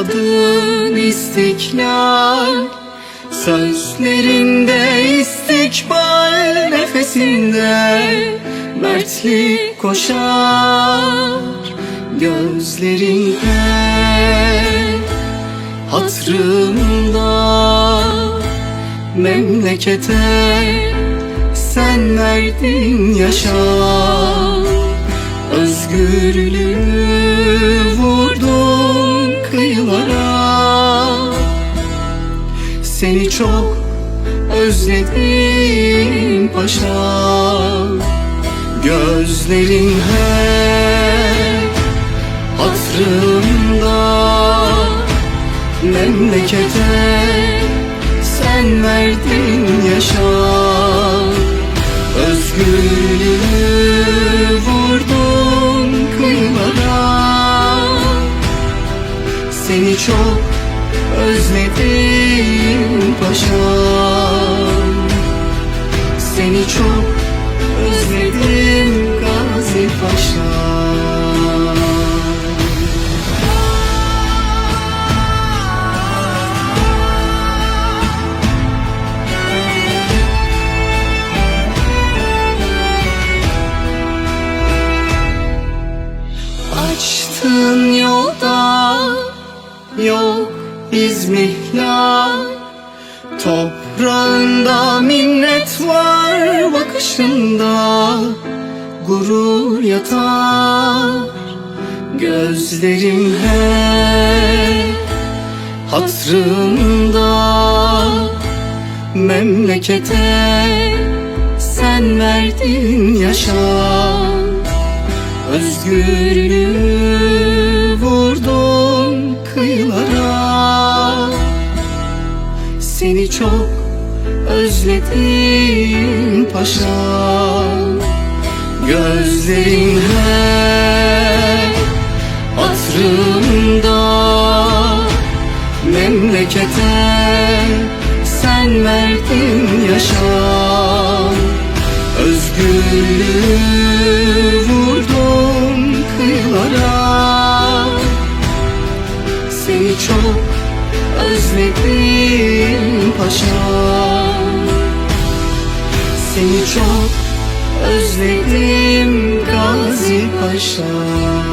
Adın istiklal Sözlerinde istikbal Nefesinde mertlik koşar Gözlerin hep hatırımda. Memlekete sen verdin yaşam Özgürlüğü kıyılara Seni çok özledim paşam Gözlerin hep hatırımda. Memlekete sen verdin yaşam Özgürlüğü çok özledim paşam. Seni çok yok iz mihla Toprağında minnet var bakışında Gurur yatar. Gözlerim hep Hatrında memlekete sen verdin yaşam Özgürlüğü Seni çok özledim paşam Gözlerin hep hatırımda. Memlekete sen verdin yaşam Özgürlüğü vurdun kıyılara çok özledim paşam Seni çok özledim Gazi Paşa